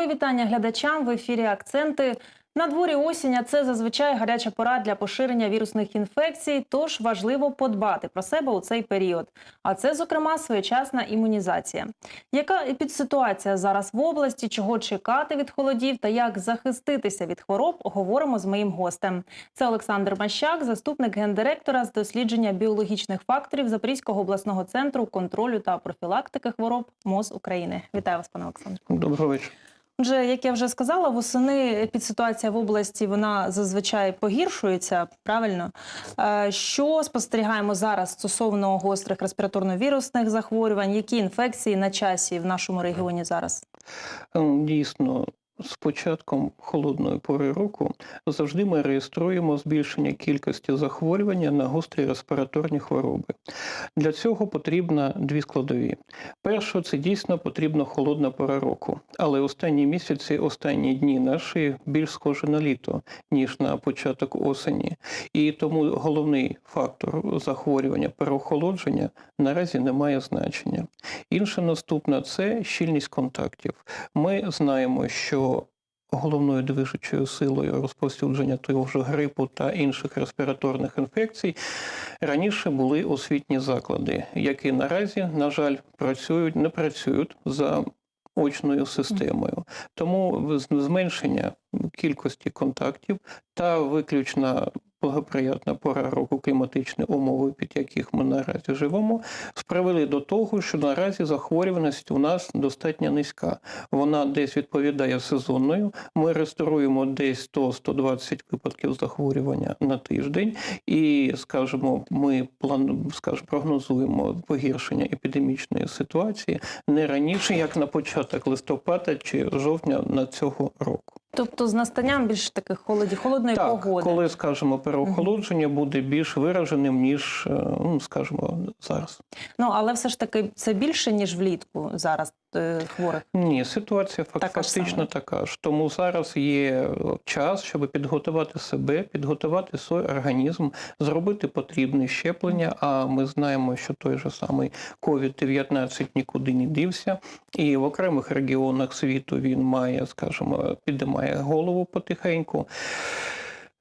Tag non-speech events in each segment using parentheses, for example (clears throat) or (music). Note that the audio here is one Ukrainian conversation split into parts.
Мої вітання глядачам в ефірі Акценти. На дворі осінь, а це зазвичай гаряча пора для поширення вірусних інфекцій, тож важливо подбати про себе у цей період. А це, зокрема, своєчасна імунізація. Яка епідситуація зараз в області, чого чекати від холодів та як захиститися від хвороб, говоримо з моїм гостем. Це Олександр Мащак, заступник гендиректора з дослідження біологічних факторів Запорізького обласного центру контролю та профілактики хвороб МОЗ України. Вітаю вас, пане Олександре. Доброго вечора. Отже, як я вже сказала, восени підситуація в області вона зазвичай погіршується. Правильно, Е, що спостерігаємо зараз стосовно гострих респіраторно-вірусних захворювань? Які інфекції на часі в нашому регіоні зараз? Ем, Дійсно, з початком холодної пори року завжди ми реєструємо збільшення кількості захворювання на гострі респіраторні хвороби. Для цього потрібно дві складові. Перше, це дійсно потрібна холодна пора року, але останні місяці, останні дні наші більш схожі на літо, ніж на початок осені. І тому головний фактор захворювання переохолодження наразі не має значення. Інше наступне це щільність контактів. Ми знаємо, що головною движучою силою розповсюдження того ж грипу та інших респіраторних інфекцій раніше були освітні заклади, які наразі, на жаль, працюють, не працюють за очною системою. Тому зменшення кількості контактів та виключна благоприятна пора року кліматичні умови, під яких ми наразі живемо, спривели до того, що наразі захворюваність у нас достатньо низька. Вона десь відповідає сезонною. Ми реєструємо десь 100-120 випадків захворювання на тиждень, і скажімо, ми план, скажімо, прогнозуємо погіршення епідемічної ситуації не раніше, як на початок листопада чи жовтня на цього року. Тобто, з настанням більш таких холодів, холодної Так, погоди. коли, скажімо, переохолодження буде більш вираженим, ніж, е, ну, скажімо, зараз. Ну але все ж таки це більше ніж влітку зараз хворих. Ні, ситуація Така ж фактично сама. така ж. Тому зараз є час, щоб підготувати себе, підготувати свій організм, зробити потрібне щеплення. А ми знаємо, що той же самий COVID-19 нікуди не дівся, і в окремих регіонах світу він має, скажімо, підіймає голову потихеньку.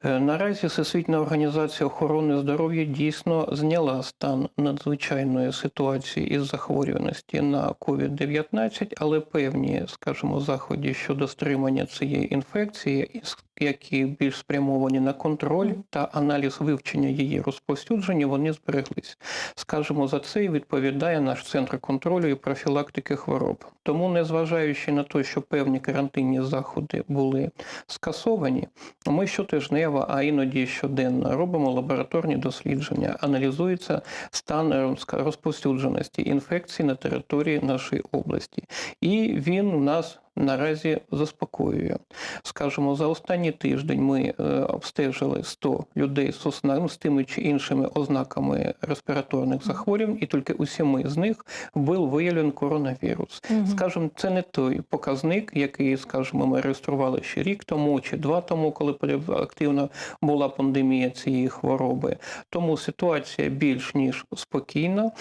Е, Наразі Всесвітня організація охорони здоров'я дійсно зняла стан надзвичайної ситуації із захворюваності на COVID-19, але певні, скажімо, заходи щодо стримання цієї інфекції, які більш спрямовані на контроль та аналіз вивчення її розповсюдження, вони збереглись. Скажімо, за це і відповідає наш центр контролю і профілактики хвороб. Тому, незважаючи на те, що певні карантинні заходи були скасовані, ми щотижнево, а іноді щоденно робимо лабораторні дослідження, аналізується стан розповсюдженості інфекцій на території нашої області. І він у нас наразі заспокоює. Скажімо, за останній тиждень ми е, обстежили 100 людей з тими чи іншими ознаками респіраторних захворювань, і тільки у семи з них був виявлений коронавірус. Мгм. Скажімо, це не той показник, який, скажімо, ми реєстрували ще рік тому чи два тому, коли активно була пандемія цієї хвороби. Тому ситуація більш ніж спокійна,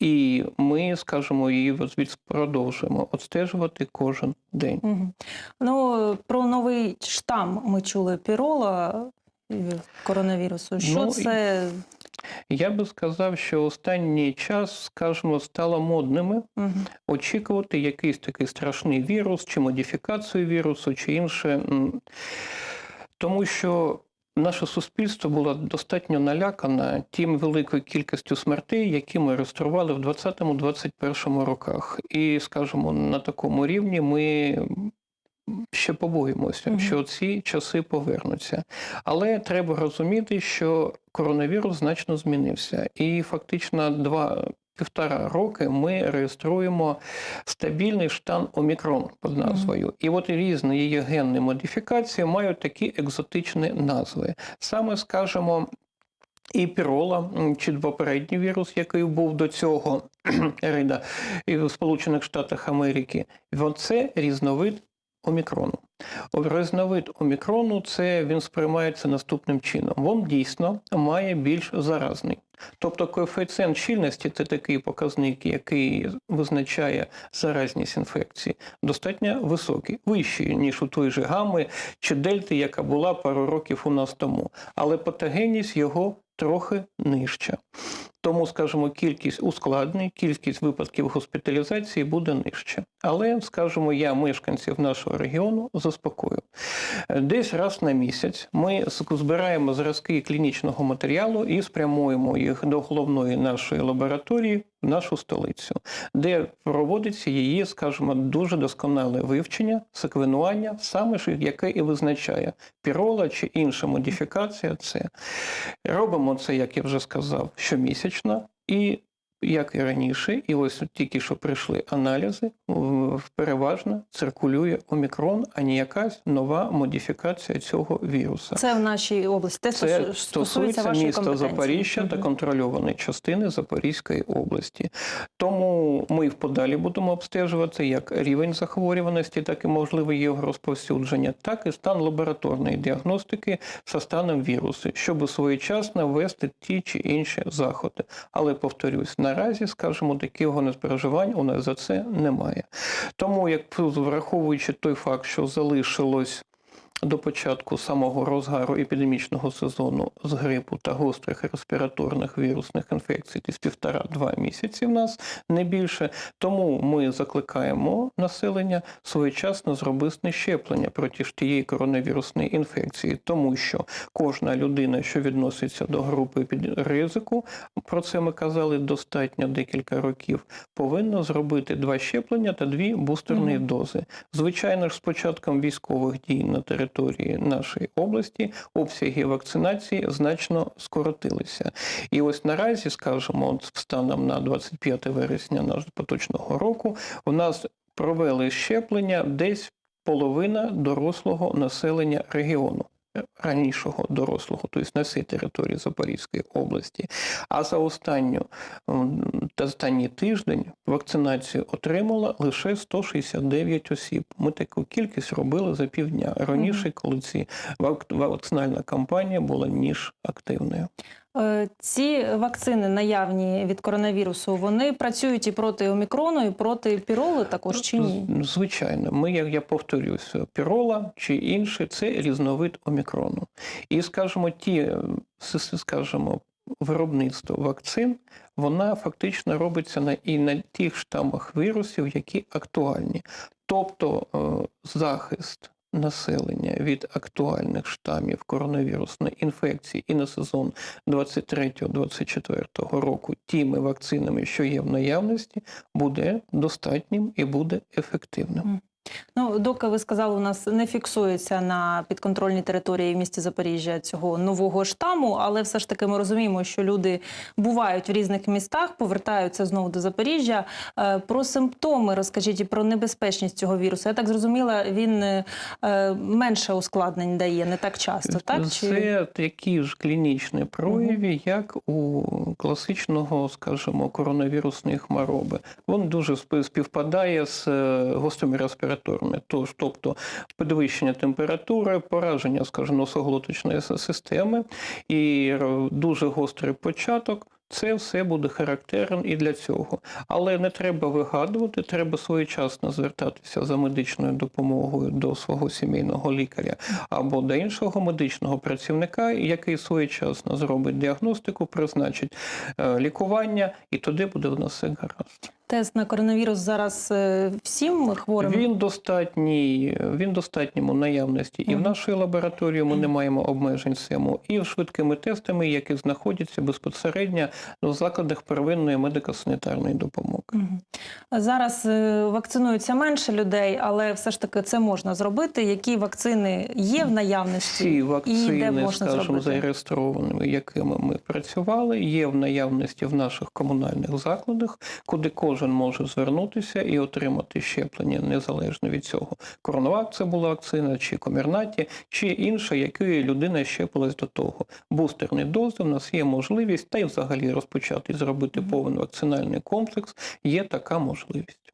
і ми, скажімо, її продовжуємо відстежувати кожен день. Мгм. Ну про новий штам ми чули пірола е, коронавірусу. Що Ну, це? Я би сказав, що останній час, скажімо, стало модними угу. очікувати якийсь такий страшний вірус, чи модифікацію вірусу, чи інше. Тому що наше суспільство було достатньо налякане тим великою кількістю смертей, які ми реєстрували в 20-21 роках. І, скажімо, на такому рівні ми. Ще побоїмося, Мгм. що ці часи повернуться. Але треба розуміти, що коронавірус значно змінився. І фактично два півтора роки ми реєструємо стабільний штам Омікрон під назвою. І от різні її генні модифікації мають такі екзотичні назви. Саме скажімо. І пірола, чи попередній вірус, який був до цього (clears throat) рида в Сполучених Штатах Америки, це різновид омікрону. Різновид омікрону це він сприймається наступним чином. Він дійсно має більш заразний Тобто коефіцієнт щільності це такий показник, який визначає заразність інфекції, достатньо високий, вищий, ніж у той же гами чи дельти, яка була пару років у нас тому. Але патогенність його трохи нижча. Тому, скажімо, кількість ускладнень, кількість випадків госпіталізації буде нижча. Але, скажімо, я мешканців нашого регіону заспокою. Десь раз на місяць ми збираємо зразки клінічного матеріалу і спрямуємо їх до головної нашої лабораторії в нашу столицю, де проводиться її, скажімо, дуже досконале вивчення, секвенування, саме ж яке і визначає пірола чи інша модифікація. Це робимо це, як я вже сказав, щомісячно і. Як і раніше, і ось тільки що прийшли аналізи, переважно циркулює омікрон, а не якась нова модифікація цього віруса. Це в нашій області. Те, Це що стосується міста. Запоріжжя та контрольованої частини Запорізької області. Тому ми вподалі будемо обстежувати як рівень захворюваності, так і можливе його розповсюдження, так і стан лабораторної діагностики за станом вірусу, щоб своєчасно ввести ті чи інші заходи. Але повторюсь, наразі, скажімо, такого незбережувань у нас за це немає. Тому, як враховуючи той факт, що залишилось до початку самого розгару епідемічного сезону з грипу та гострих респіраторних вірусних інфекцій десь півтора-два місяці в нас не більше. Тому ми закликаємо населення своєчасно зробити щеплення проти ж тієї коронавірусної інфекції, тому що кожна людина, що відноситься до групи під ризику, про це ми казали достатньо декілька років, повинна зробити два щеплення та дві бустерні Мгм. дози. Звичайно ж, з початком військових дій на території нашої області обсяги вакцинації значно скоротилися. І ось наразі, скажімо, от станом на 25 вересня нашого поточного року, у нас провели щеплення десь половина дорослого населення регіону. Ранішого дорослого, тобто на всій території Запорізької області. А за останню та останній тиждень вакцинацію отримала лише 169 осіб. Ми таку кількість робили за півдня. Раніше, коли ці вакцинальна кампанія була ніж активною. Е, Ці вакцини наявні від коронавірусу, вони працюють і проти омікрону, і проти піроли також чи ні? Звичайно, ми, як я повторюсь, пірола чи інше це різновид омікрону. І, скажімо, ті, е, скажімо, виробництво вакцин, вона фактично робиться на і на тих штамах вірусів, які актуальні. Тобто е, захист населення від актуальних штамів коронавірусної інфекції і на сезон 23-24 року тими вакцинами, що є в наявності, буде достатнім і буде ефективним. Ну, доки ви сказали, у нас не фіксується на підконтрольній території в місті Запоріжжя цього нового штаму, але все ж таки ми розуміємо, що люди бувають в різних містах, повертаються знову до Запоріжжя. Е, Про симптоми розкажіть і про небезпечність цього вірусу. Я так зрозуміла, він е, менше ускладнень дає, не так часто, так? Чи... Це такі ж клінічні прояви, як у класичного, скажімо, коронавірусної хвороби. Він дуже спів- співпадає з е, гострими респіраторами. Тож, тобто підвищення температури, пораження, скажімо, носоглоточної системи і дуже гострий початок. Це все буде характерен і для цього. Але не треба вигадувати, треба своєчасно звертатися за медичною допомогою до свого сімейного лікаря або до іншого медичного працівника, який своєчасно зробить діагностику, призначить е, лікування, і туди буде в нас все гаразд. Тест на коронавірус зараз е, всім хворим? Він достатній, він достатньому наявності і в нашій лабораторії ми не маємо обмежень цьому, і швидкими тестами, які знаходяться безпосередньо в закладах первинної медико-санітарної допомоги. Мгм. Зараз е, вакцинується менше людей, але все ж таки це можна зробити. Які вакцини є в наявності? Всі і де вакцини, можна скажімо, зареєстрованими, якими ми працювали, є в наявності в наших комунальних закладах, куди кожен може звернутися і отримати щеплення незалежно від цього. Коронавак це була вакцина, чи комірнаті, чи інша, якою людина щепилась до того. Бустерні дози в нас є можливість, та й взагалі розпочати зробити повний вакцинальний комплекс. Є така можливість.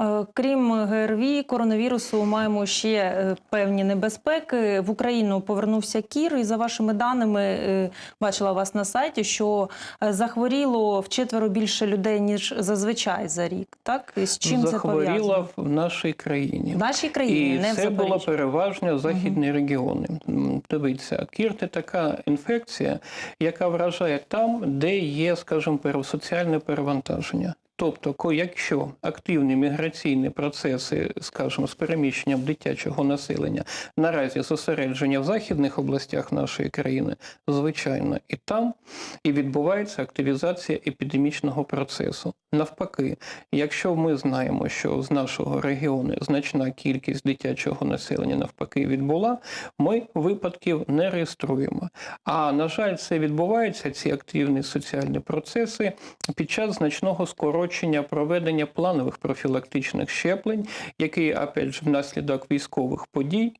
Е, Крім ГРВІ, коронавірусу, маємо ще е, певні небезпеки. В Україну повернувся кір, і за вашими даними е, бачила вас на сайті, що захворіло вчетверо більше людей ніж зазвичай за рік. Так і з чим це захворіла пов'язано? в нашій країні. В нашій країні, І не в це було переважно західні регіони. М, Дивіться, кір це така інфекція, яка вражає там, де є, скажімо, соціальне перевантаження. Тобто, якщо активні міграційні процеси, скажімо, з переміщенням дитячого населення наразі зосередження в західних областях нашої країни, звичайно, і там і відбувається активізація епідемічного процесу. Навпаки, якщо ми знаємо, що з нашого регіону значна кількість дитячого населення навпаки відбула, ми випадків не реєструємо. А на жаль, це відбувається, ці активні соціальні процеси під час значного скорочення проведення планових профілактичних щеплень, які, опять же, внаслідок військових подій.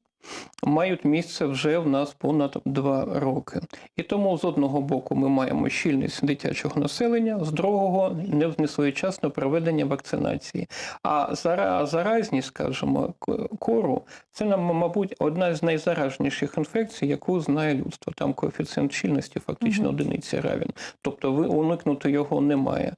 Мають місце вже в нас понад два роки, і тому з одного боку ми маємо щільність дитячого населення, з другого не- несвоєчасне проведення вакцинації. А заразність, скажімо, кору це мабуть, одна з найзаражніших інфекцій, яку знає людство. Там коефіцієнт щільності фактично Мгм. одиниці равен. Тобто уникнути його немає.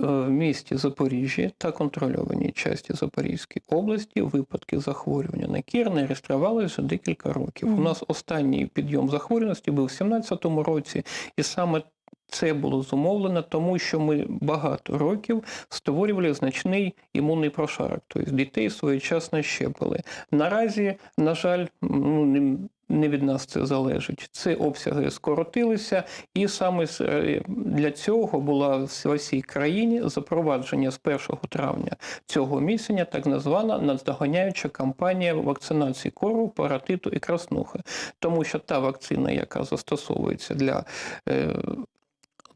Е, В місті Запоріжжя та контрольованій часті Запорізької області випадки захворювання на кір не реєструвалися декілька років. У нас останній підйом захворюваності був у 2017 році, і саме це було зумовлено, тому що ми багато років створювали значний імунний прошарок, тобто дітей своєчасно щепили. Наразі, на жаль, ну, не- від нас це залежить. Це обсяги скоротилися, і саме е, для цього була в всій країні запровадження з 1 травня цього місяця так названа наздоганяюча кампанія вакцинації кору, паратиту і краснухи. Тому що та вакцина, яка застосовується для е,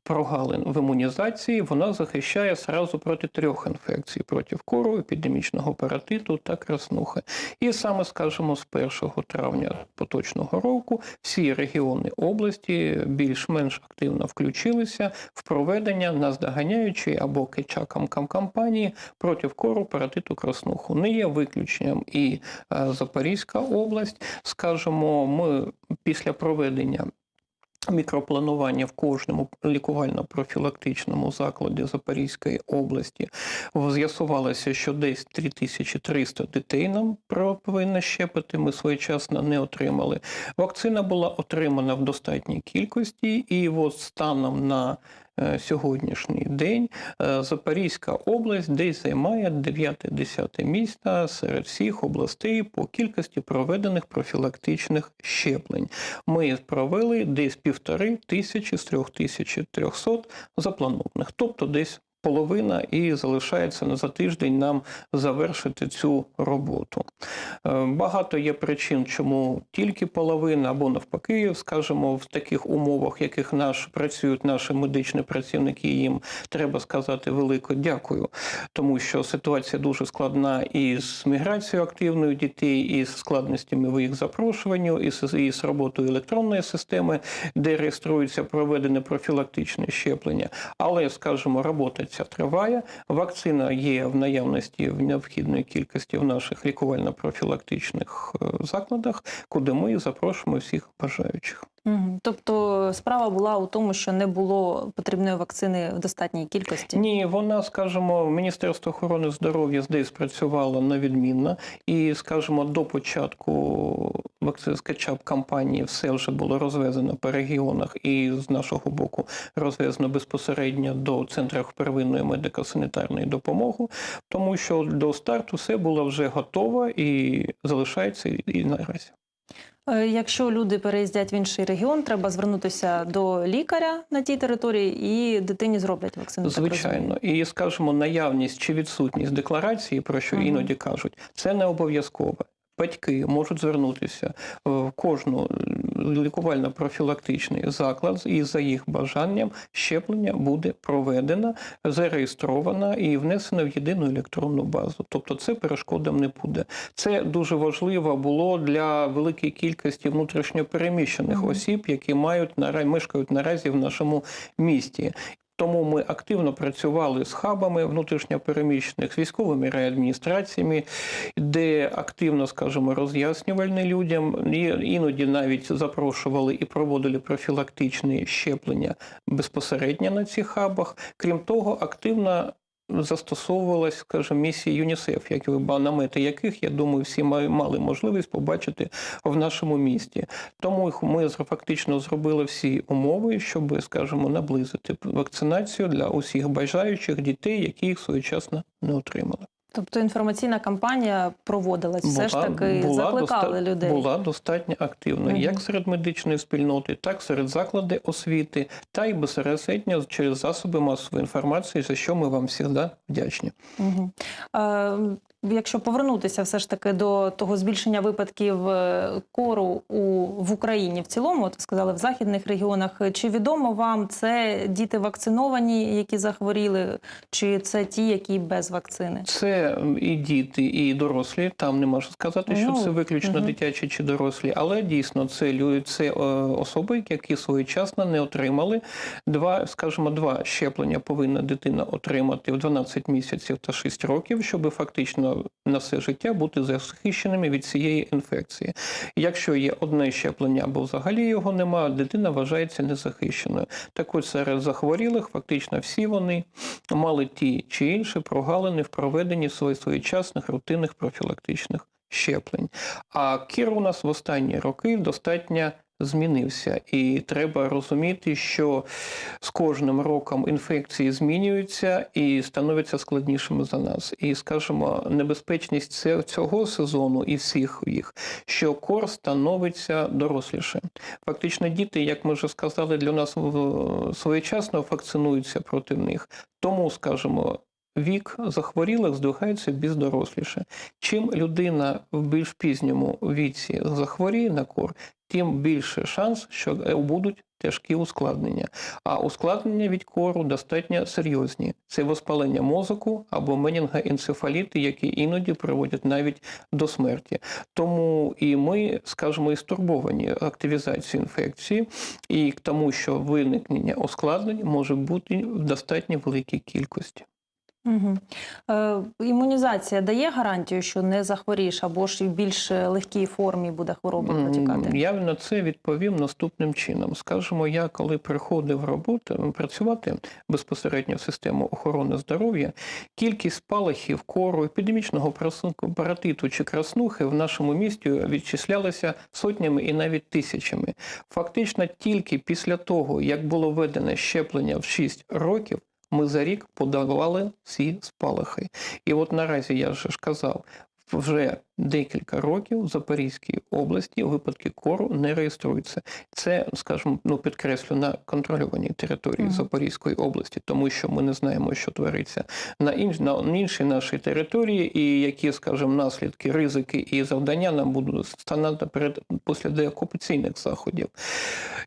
прогалин в імунізації, вона захищає сразу проти трьох інфекцій: проти кору, епідемічного паратиту та краснухи. І саме, скажімо, з 1 травня поточного року всі регіони області більш-менш активно включилися в проведення наздоганяючої або кетчакам кампанії проти кору, паратиту, краснуху. Не є виключенням і е, Запорізька область. Скажімо, ми після проведення мікропланування в кожному лікувально-профілактичному закладі Запорізької області з'ясувалося, що десь 3300 дітей нам повинно щепити. Ми своєчасно не отримали. Вакцина була отримана в достатній кількості, і от станом на сьогоднішній день е, Запорізька область десь займає 9-10 місце серед всіх областей по кількості проведених профілактичних щеплень. Ми провели десь півтори тисячі з трьох тисячі трьохсот запланованих, тобто десь половина і залишається на за тиждень нам завершити цю роботу. Е, Багато є причин, чому тільки половина, або навпаки, скажімо, в таких умовах, яких наш працюють наші медичні працівники, їм треба сказати велике дякую, тому що ситуація дуже складна і з міграцією активною дітей, і з складностями в їх запрошуванню, і з, і з роботою електронної системи, де реєструється проведене профілактичне щеплення. Але, скажімо, робота ця триває. Вакцина є в наявності в необхідної кількості в наших лікувально-профілактичних е, закладах, куди ми запрошуємо всіх бажаючих. Тобто справа була у тому, що не було потрібної вакцини в достатній кількості. Ні, вона, скажімо, Міністерство охорони здоров'я здесь працювало на відмінно, і, скажімо, до початку вакцинскачап кампанії все вже було розвезено по регіонах, і з нашого боку розвезено безпосередньо до центрів первинної медико-санітарної допомоги, тому що до старту все було вже готово і залишається і наразі. Е, Якщо люди переїздять в інший регіон, треба звернутися до лікаря на тій території і дитині зроблять вакцину. Звичайно, і скажімо, наявність чи відсутність декларації, про що Мгм. іноді кажуть, це не обов'язково. Батьки можуть звернутися в кожну лікувально-профілактичний заклад, і за їх бажанням щеплення буде проведено, зареєстровано і внесено в єдину електронну базу. Тобто це перешкодам не буде. Це дуже важливо було для великої кількості внутрішньопереміщених Мгм. осіб, які мають наразі мешкають наразі в нашому місті. Тому ми активно працювали з хабами внутрішньопереміщених, з військовими реадміністраціями, де активно, скажімо, роз'яснювали людям. Іноді навіть запрошували і проводили профілактичні щеплення безпосередньо на цих хабах. Крім того, активно застосовувалась, скажімо, місія ЮНІСЕФ, як намети яких, я думаю, всі мали можливість побачити в нашому місті. Тому ми фактично зробили всі умови, щоб, скажімо, наблизити вакцинацію для усіх бажаючих дітей, які їх своєчасно не отримали. Тобто інформаційна кампанія проводилась, все ж таки закликали доста- людей. Була достатньо активною, угу. як серед медичної спільноти, так серед заклади освіти, та й безпосередньо через засоби масової інформації, за що ми вам завжди вдячні. Угу. Е, якщо повернутися все ж таки до того збільшення випадків е, кору у, в Україні в цілому, от сказали, в західних регіонах, чи відомо вам це діти вакциновані, які захворіли, чи це ті, які без вакцини? Це і діти, і дорослі. Там не можу сказати, що Ну, це виключно мгм. дитячі чи дорослі, але дійсно це лю- це е, особи, які своєчасно не отримали два, скажімо, два щеплення повинна дитина отримати в 12 місяців та 6 років, щоб фактично на все життя бути захищеними від цієї інфекції. Якщо є одне щеплення або взагалі його немає, дитина вважається незахищеною. Так от серед захворілих фактично всі вони мали ті чи інші прогалини в проведенні своїх своєчасних рутинних профілактичних щеплень. А кір у нас в останні роки достатньо змінився, і треба розуміти, що з кожним роком інфекції змінюються і становляться складнішими за нас. І, скажімо, небезпечність цього сезону і всіх їх, що кор становиться доросліше. Фактично, діти, як ми вже сказали, для нас своєчасно вакцинуються проти них. Тому, скажімо, вік захворілих здвигається більш доросліше. Чим людина в більш пізньому віці захворіє на кор, тим більше шанс, що е, будуть тяжкі ускладнення. А ускладнення від кору достатньо серйозні. Це воспалення мозку або менінгоенцефаліти, які іноді приводять навіть до смерті. Тому і ми, скажімо, і стурбовані активізацією інфекції, і тому, що виникнення ускладнень може бути в достатньо великій кількості. Угу. Е, імунізація дає гарантію, що не захворієш, або ж в більш легкій формі буде хвороба протікати? Я на це відповім наступним чином. Скажімо, я коли приходив роботи працювати безпосередньо в систему охорони здоров'я, кількість спалахів кору, епідемічного просунку, паратиту чи краснухи в нашому місті відчислялася сотнями і навіть тисячами. Фактично, тільки після того, як було введене щеплення в 6 років. Ми за рік подавали ці спалахи. І от наразі я вже ж казав, вже декілька років в Запорізькій області випадки кору не реєструються. Це, скажімо, ну підкреслю на контрольованій території. Запорізької області, тому що ми не знаємо, що твориться на інш, на іншій нашій території, і які, скажімо, наслідки, ризики і завдання нам будуть станати перед після деокупаційних заходів.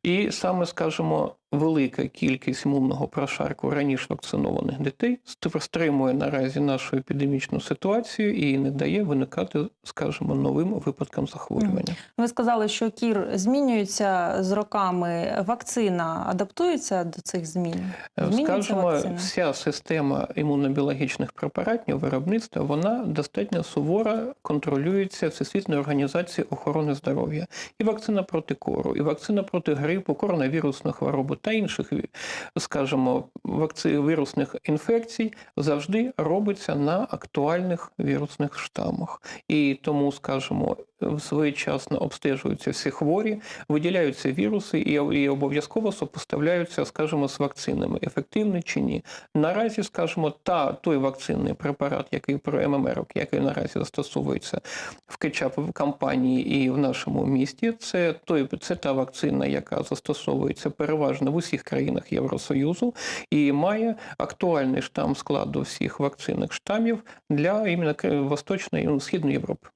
І саме, скажімо, велика кількість імунного прошарку раніше вакцинованих дітей ст- стримує наразі нашу епідемічну ситуацію і не дає виникати, скажімо, новим випадкам захворювання. Ви сказали, що кір змінюється з роками. Вакцина адаптується до цих змін? Змінюється Скажімо, вакцина? вся система імунобіологічних препаратів виробництва вона достатньо суворо контролюється Всесвітньою організацією охорони здоров'я. І вакцина проти кору, і вакцина проти грипу, коронавірусної хвороби та інших, скажімо, вакци... вірусних інфекцій завжди робиться на актуальних вірусних штамах. І тому, скажімо, своєчасно обстежуються всі хворі, виділяються віруси і, обов'язково сопоставляються, скажімо, з вакцинами, ефективні чи ні. Наразі, скажімо, та той вакцинний препарат, який про ММР, який наразі застосовується в кетчап кампанії і в нашому місті, це той це та вакцина, яка застосовується переважно в усіх країнах Євросоюзу і має актуальний штам складу всіх вакцинних штамів для іменно Восточної і Східної Європи.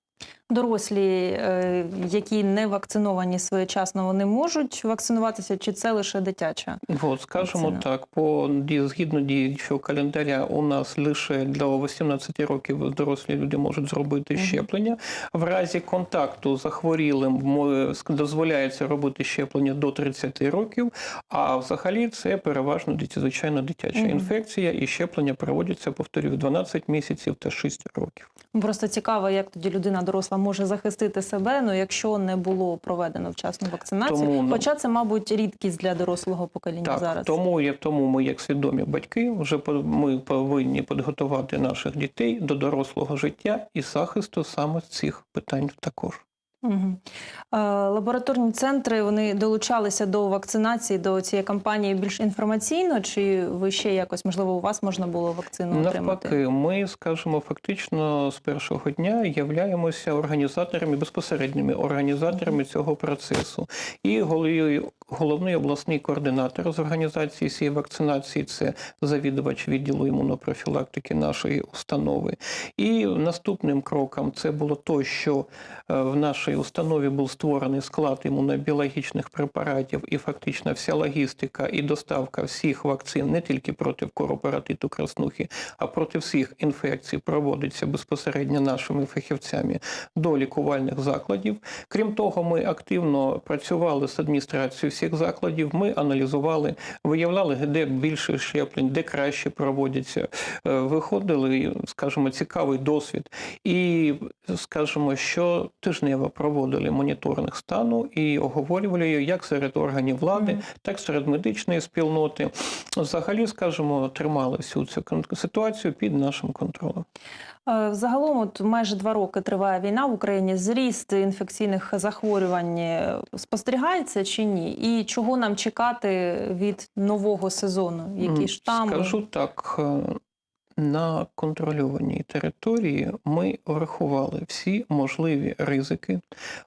Дорослі, е, які не вакциновані своєчасно, вони можуть вакцинуватися, чи це лише дитяча? От, скажімо Вакцина. так, по згідно діючого календаря, у нас лише до 18 років дорослі люди можуть зробити щеплення. В разі контакту з захворілим дозволяється робити щеплення до 30 років. А взагалі це переважно звичайно дитяча інфекція, і щеплення проводяться, повторюю, 12 місяців та 6 років. Просто цікаво, як тоді людина доросла може захистити себе, ну якщо не було проведено вчасну вакцинацію. Тому, ну, Хоча це, мабуть, рідкість для дорослого покоління Так, зараз. тому я тому ми, як свідомі батьки, вже ми повинні підготувати наших дітей до дорослого життя і захисту саме цих питань також. Угу. Лабораторні центри вони долучалися до вакцинації, до цієї кампанії більш інформаційно, чи ви ще якось, можливо, у вас можна було вакцину отримати? Навпаки, ми, скажімо, фактично з першого дня являємося організаторами, безпосередніми організаторами цього процесу. І головний, головний обласний координатор з організації цієї вакцинації це завідувач відділу імунопрофілактики нашої установи. І наступним кроком це було то, що е, в нашій установі був створений склад імунобіологічних препаратів, і фактично вся логістика і доставка всіх вакцин не тільки проти коропаратиту краснухи, а проти всіх інфекцій проводиться безпосередньо нашими фахівцями до лікувальних закладів. Крім того, ми активно працювали з адміністрацією всіх закладів. Ми аналізували, виявляли, де більше щеплень, де краще проводяться. Е, Виходили, скажімо, цікавий досвід. І, скажімо, що тижнево проводили моніторинг стану і оговорювали як серед органів влади, так серед медичної спільноти. Взагалі, скажімо, тримали всю цю ситуацію під нашим контролем. Е, Загалом, от майже два роки триває війна в Україні. Зріст інфекційних захворювань е, спостерігається чи ні? І чого нам чекати від нового сезону? Які штами? Скажу так. е, На контрольованій території ми врахували всі можливі ризики.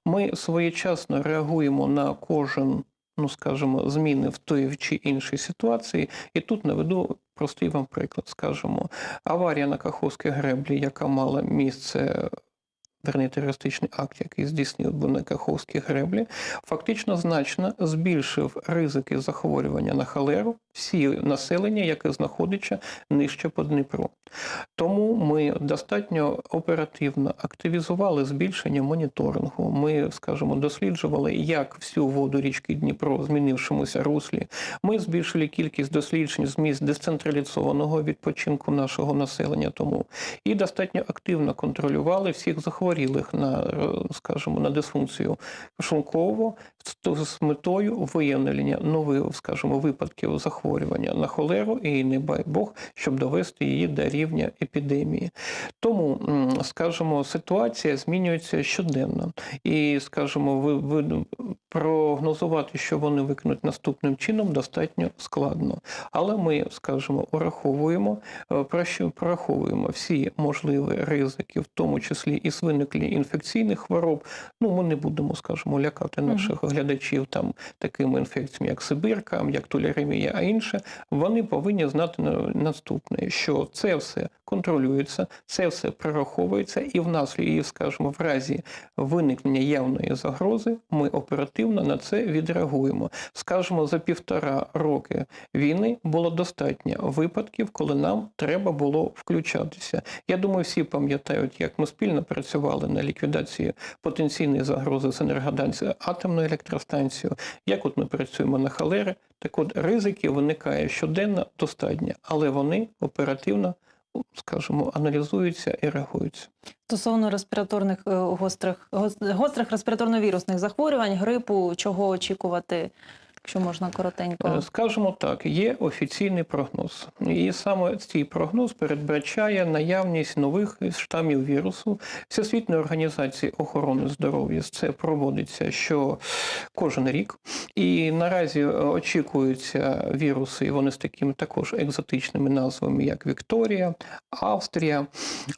Ми своєчасно реагуємо на кожен, ну скажімо, зміни в той чи іншій ситуації. І тут наведу простий вам приклад. Скажімо, аварія на Каховській греблі, яка мала місце. Верний терористичний акт, який здійснив на Каховській греблі, фактично значно збільшив ризики захворювання на холеру всі населення, яке знаходиться нижче по Дніпру. Тому ми достатньо оперативно активізували збільшення моніторингу. Ми, скажімо, досліджували, як всю воду річки Дніпро в змінившомуся руслі. Ми збільшили кількість досліджень з місць децентралізованого відпочинку нашого населення. Тому і достатньо активно контролювали всіх захворілих на, скажімо, на дисфункцію шлункового з- метою виявлення нових, скажімо, випадків захворювання на холеру і не дай Бог, щоб довести її до рівня епідемії. Тому, скажімо, ситуація змінюється щоденно, і, скажімо, ви, ви прогнозувати, що вони виконуть наступним чином, достатньо складно. Але ми, скажімо, ураховуємо, е, прораховуємо всі можливі ризики, в тому числі і з виникнення інфекційних хвороб. Ну, ми не будемо, скажімо, лякати наших глядачів там такими інфекціями, як Сибирка, як толеремія, а інше. Вони повинні знати на- наступне, що це все контролюється, це все прораховується, і в нас, скажімо, в разі виникнення явної загрози, ми оперативно на це відреагуємо. Скажімо, за півтора роки війни було достатньо випадків, коли нам треба було включатися. Я думаю, всі пам'ятають, як ми спільно працювали на ліквідації потенційної загрози з енергоданцією атомною електростанцією, як от ми працюємо на холери. Так от ризики виникає щоденно достатньо, але вони оперативно, скажімо, аналізуються і реагуються. Стосовно респіраторних е, гострих гострих респіраторно-вірусних захворювань, грипу, чого очікувати, якщо можна коротенько? Е, Скажімо так, є офіційний прогноз, і саме цей прогноз передбачає наявність нових штамів вірусу. Всесвітньої організації охорони здоров'я це проводиться що кожен рік. І наразі е, очікуються віруси, і вони з такими також екзотичними назвами, як Вікторія, Австрія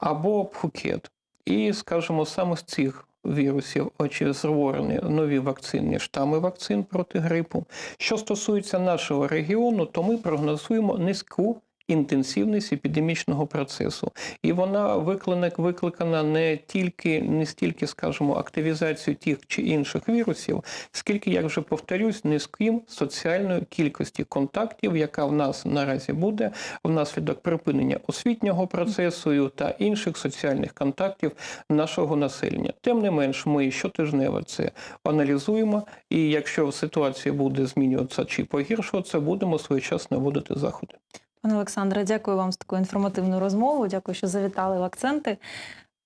або Пхукет. І, скажімо, саме з цих вірусів очі створені нові вакцини, штами вакцин проти грипу. Що стосується нашого регіону, то ми прогнозуємо низьку інтенсивність епідемічного процесу. І вона викликана, викликана не тільки не стільки, скажімо, активізацією тих чи інших вірусів, скільки, як вже повторюсь, низьким соціальної кількості контактів, яка в нас наразі буде внаслідок припинення освітнього процесу та інших соціальних контактів нашого населення. Тим не менш, ми щотижнево це аналізуємо, і якщо ситуація буде змінюватися чи погіршуватися, будемо своєчасно вводити заходи. Пане Олександре, дякую вам за таку інформативну розмову. Дякую, що завітали в акценти.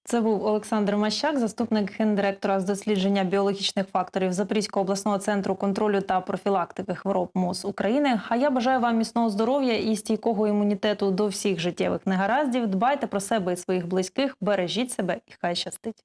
Це був Олександр Мащак, заступник гендиректора з дослідження біологічних факторів Запорізького обласного центру контролю та профілактики хвороб МОЗ України. А я бажаю вам міцного здоров'я і стійкого імунітету до всіх життєвих негараздів. Дбайте про себе і своїх близьких, бережіть себе і хай щастить.